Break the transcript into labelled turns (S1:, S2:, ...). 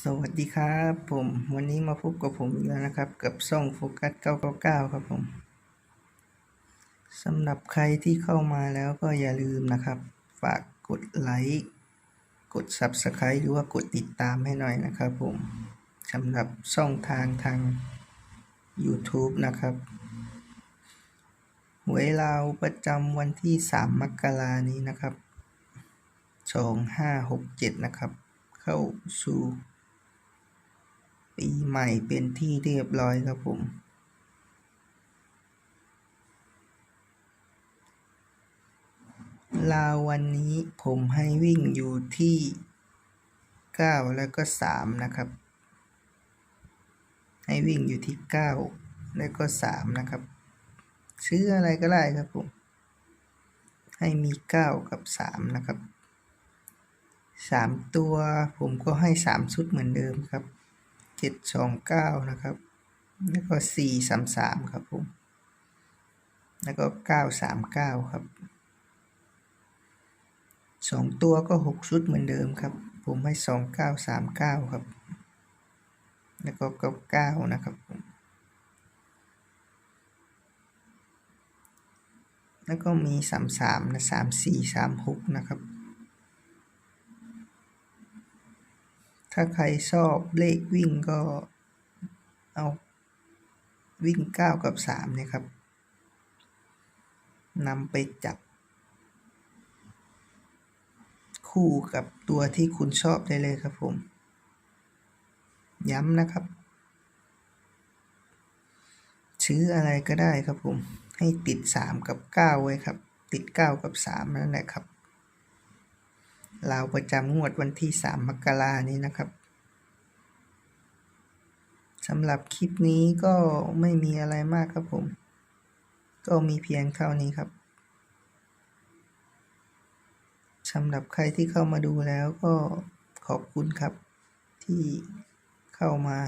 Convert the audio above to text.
S1: สวัสดีครับผมวันนี้มาพบกับผมอีกแล้วนะครับ กับช่องโฟกัส 999 ครับผมสำหรับใครที่เข้ามาแล้วก็อย่าลืมนะครับ ฝากกดไลค์กด Subscribe หรือว่ากดติดตามให้หน่อยนะครับผมสำหรับช่องทางทาง YouTube นะครับหวยลาประจำวันที่ 3 มกรานี้นะครับ 2567 นะครับ เข้าสู่ ปีใหม่เป็นที่เรียบร้อยครับผม ลาววันนี้ผมให้วิ่งอยู่ที่ 9 แล้วก็ 3 นะครับ ให้วิ่งอยู่ที่ 9 แล้วก็ 3 นะครับซื้ออะไรก็ได้ครับผม ให้มี 9 กับ 3 นะครับ 3 ตัวผมก็ให้ 3 ชุดเหมือนเดิมครับ จ็ดสองเก้านะครับ แล้วก็สี่สามสามครับผม แล้วก็เก้าสามเก้าครับสองตัวก็หกชุดเหมือนเดิมครับ ผมให้สองเก้าสามเก้าครับ แล้วก็เก้าเก้านะครับผมแล้วก็มีสามสามนะสามสี่สามหกนะครับ ถ้าใครชอบเลขวิ่งก็เอาวิ่งเก้ากับสามเนี่ยครับนำไปจับ คู่กับตัวที่คุณชอบได้เลยครับผม ย้ำนะครับซื้ออะไรก็ได้ครับผม ให้ติดสามกับเก้าไว้ครับ ติดเก้ากับสามนั่นแหละครับ ลาวประจำงวดวันที่ 3 มกรานี้นะครับสำหรับคลิปนี้ก็ไม่มีอะไรมากครับผม ก็มีเพียงเท่านี้ครับสำหรับใครที่เข้ามาดูแล้วก็ขอบคุณครับที่เข้ามา